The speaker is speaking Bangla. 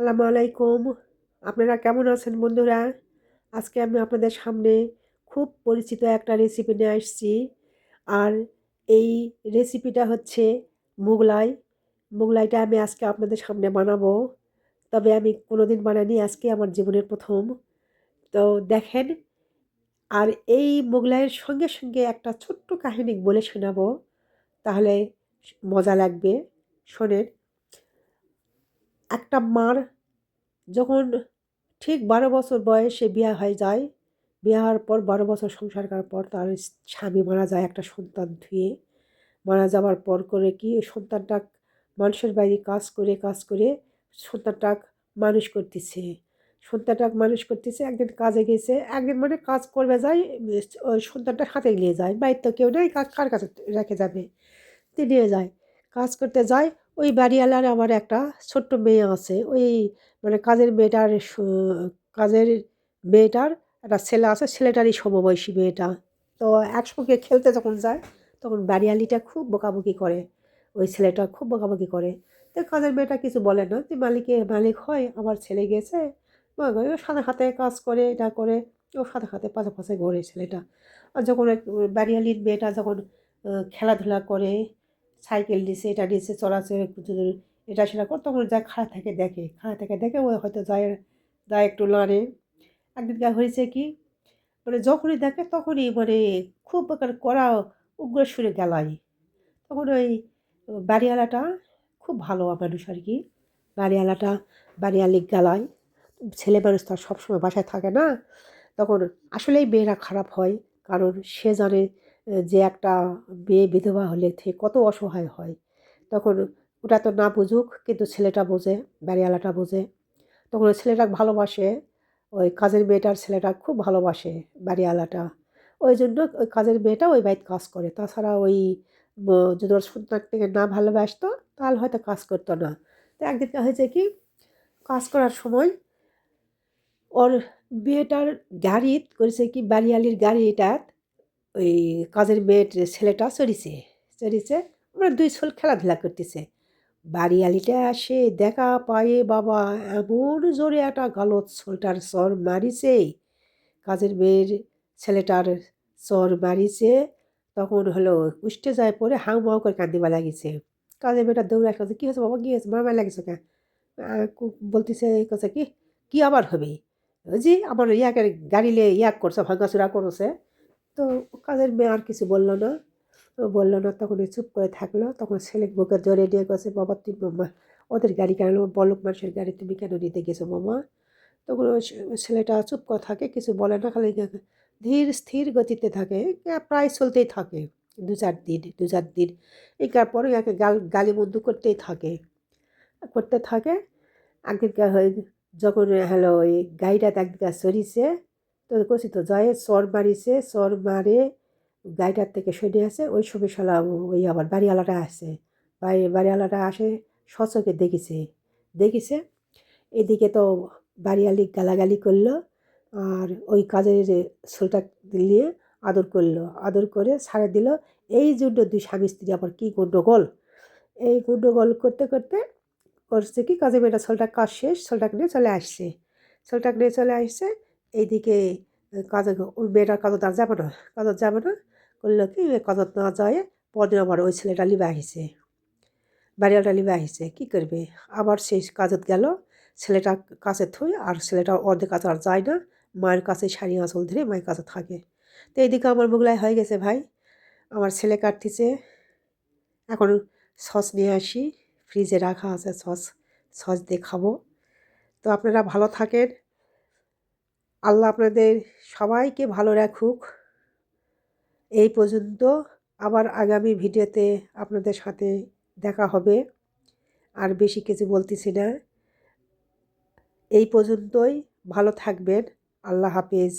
আসসালামু আলাইকুম। আপনারা কেমন আছেন বন্ধুরা? আজকে আমি আপনাদের সামনে খুব পরিচিত একটা রেসিপি নিয়ে আসছি। আর এই রেসিপিটা হচ্ছে মোগলাই। মোগলাইটা আমি আজকে আপনাদের সামনে বানাবো। তবে আমি কোনোদিন বানাইনি, আজকে আমার জীবনের প্রথম। তো দেখেন, আর এই মোগলাইয়ের সঙ্গে সঙ্গে একটা ছোট্ট কাহিনী বলে শোনাবো। তাহলে মজা লাগবে। শোনেন। একটা মার যখন ঠিক বারো বছর বয়সে বিয়ে হয়ে যায়, বিয়ে হওয়ার পর বারো বছর সংসার করার পর তার স্বামী মারা যায় একটা সন্তান ধুয়ে। মারা যাওয়ার পর করে কি সন্তানটা মানুষের বাইরে কাজ করে কাজ করে সন্তানটা মানুষ করতেছে। সন্তানটা মানুষ করতেছে, একদিন কাজে গেছে, একদিন মানে কাজ করবে যায়, ওই সন্তানটা হাতে নিয়ে যায়, বাড়ির তো কেউ নেই কার কাছে রেখে যাবে? তিনি নিয়ে যায়। কাজ করতে যায় ওই বাড়িওয়ালার আমার একটা ছোট্ট মেয়ে আছে। ওই মানে কাজের মেয়েটার কাজের মেয়েটার একটা ছেলে আছে, ছেলেটারই সমবয়সী মেয়েটা। তো একসঙ্গে খেলতে যখন যায়, তখন বাড়িয়ালিটা খুব বকাবকি করে। ওই ছেলেটা খুব বকাবকি করে। তো কাজের মেয়েটা কিছু বলে না। যে মালিকে, মালিক হয়, আমার ছেলে গেছে। সাথে হাতে কাজ করে, এটা করে। ও সাথে হাতে পাশে পাশে ঘোরে ছেলেটা। আর যখন বাড়িয়ালির মেয়েটা যখন খেলাধুলা করে সাইকেল দিছে, এটা দিছে, চলাচল একটু এটা সেটা কর, তখন যা খাড়া থাকে দেখে, খাড়া থাকে দেখে ও হয়তো যায় যায় একটু লড়ে। একদিন যা হয়েছে কি মানে যখনই দেখে তখনই মানে খুব কড়া উগ্র সুরে গেলাই। তখন ওই বাড়িওয়ালাটা, খুব ভালো মানুষ আর কি, বাড়িওয়ালাটা, বাড়িওয়ালি গেলায় ছেলে মানুষ তো আর সবসময় বাসায় থাকে না। তখন আসলেই মেয়েরা খারাপ হয়, কারণ সে জানে যে একটা মেয়ে বিধবা হলে থেকে কত অসহায় হয়। তখন ওটা তো না বুঝুক, কিন্তু ছেলেটা বোঝে, বাড়িওয়ালাটা বোঝে। তখন ওই ছেলেটা ভালোবাসে, ওই কাজের মেয়েটার ছেলেটা খুব ভালোবাসে বাড়িওয়ালাটা। ওই জন্য ওই কাজের মেয়েটা ওই বাড়িতে কাজ করে। তাছাড়া ওই যদি ওর সন্তান থেকে না ভালোবাসতো, তাহলে হয়তো কাজ করতো না। তো একদিন হয়েছে কি, কাজ করার সময় ওর মেয়েটার গাড়ি করেছে কি বাড়িয়ালির গাড়িটা ওই কাজের মেয়ের ছেলেটা চড়িছে চড়িছে, আমরা দুই ছোল খেলাধুলা করতেছে। বাড়িয়ালিটা আসে, দেখা পায়ে বাবা, এমন জোরে একটা গালত ছোলটার চর মারিছে। কাজের মেয়ের ছেলেটার চর মারিছে, তখন হলো উষ্টে যায় পরে হাউ মাউ করে কান্দিবা লাগিছে। কাজের মেয়েটা দৌড়ে আসছে কী হয়েছে বাবা, কী হয়েছে? মারমা লাগিছে কেন? বলতেছে কাছে কি, কী আবার হবে? জি আমার ইয়াকে গাড়িলে ইয়াক করছে ভাঙ্গাচুরা করছে। তো কাজের মেয়ে আর কিছু বলল না। বলল না, তখন চুপ করে থাকল। তখন ছেলে বুকে জড়িয়ে নিয়ে গেছে, বাবা তুমি মামা, ওদের গাড়ি কেন, বলক মানুষের গাড়ি, তুমি কেন নিতে গেছো মামা? তখন ছেলেটা চুপ করে থাকে, কিছু বলে না, খালি ধীর, স্থির গতিতে থাকে। প্রায় চলতেই থাকে, দু চার দিন, দু চার দিন। এই পরে একে গাল, গালি বন্ধু করতেই থাকে। করতে থাকে। হয়ে, যখন, হ্যালো, ওই গাড়িটা একদিকে সরিছে তো করছি তো জয়ে চর মারিছে চর মারে গাড়িটার থেকে সরে আসে ওই সময় শালা ওই আবার বাড়িওয়ালাটা আসে বাড়ি বাড়িওয়ালাটা আসে, সচকে দেখিছে দেখিছে, এদিকে তো বাড়িওয়ালি গালাগালি করল আর ওই কাজের সোলটা নিয়ে আদর করল, আদর করে ছাড়ে দিল, এই জন্য দুই স্বামী স্ত্রী আবার কী গণ্ডগোল এই গণ্ডগোল করতে করতে করছে কি কাজে মেয়েটা সোলটা কাজ শেষ সোলটাকে নিয়ে চলে আসছে সোলটাকে নিয়ে চলে আসছে এইদিকে কাজে ওই মেয়েটার কাজত আর যাবে না। কাজত যাবে না, করল কি কাজত না যায় পরদিন আবার ওই ছেলেটা লিবে আহিছে বাড়িওয়ালটা লিবে আহিছে কী করবে? আবার সেই কাজত গেল, ছেলেটা কাছে থুই, আর ছেলেটা অর্ধেক কাজ আর যায় না, মায়ের কাছে শাড়ি আঁচল ধরে মায়ের কাছে থাকে। তো এইদিকে আমার মোগলাই হয়ে গেছে ভাই। আমার ছেলে কাটতেছে। এখন সস নিয়ে আসি, ফ্রিজে রাখা আছে সস সস দিয়ে খাব। তো আপনারা ভালো থাকেন। আল্লাহ আপনাদের সবাইকে ভালো রাখুক। এই পর্যন্ত আবার আগামী ভিডিওতে আপনাদের সাথে দেখা হবে। আর বেশি কিছু বলতেছি না। এই পর্যন্তই ভালো থাকবেন। আল্লাহ হাফেজ।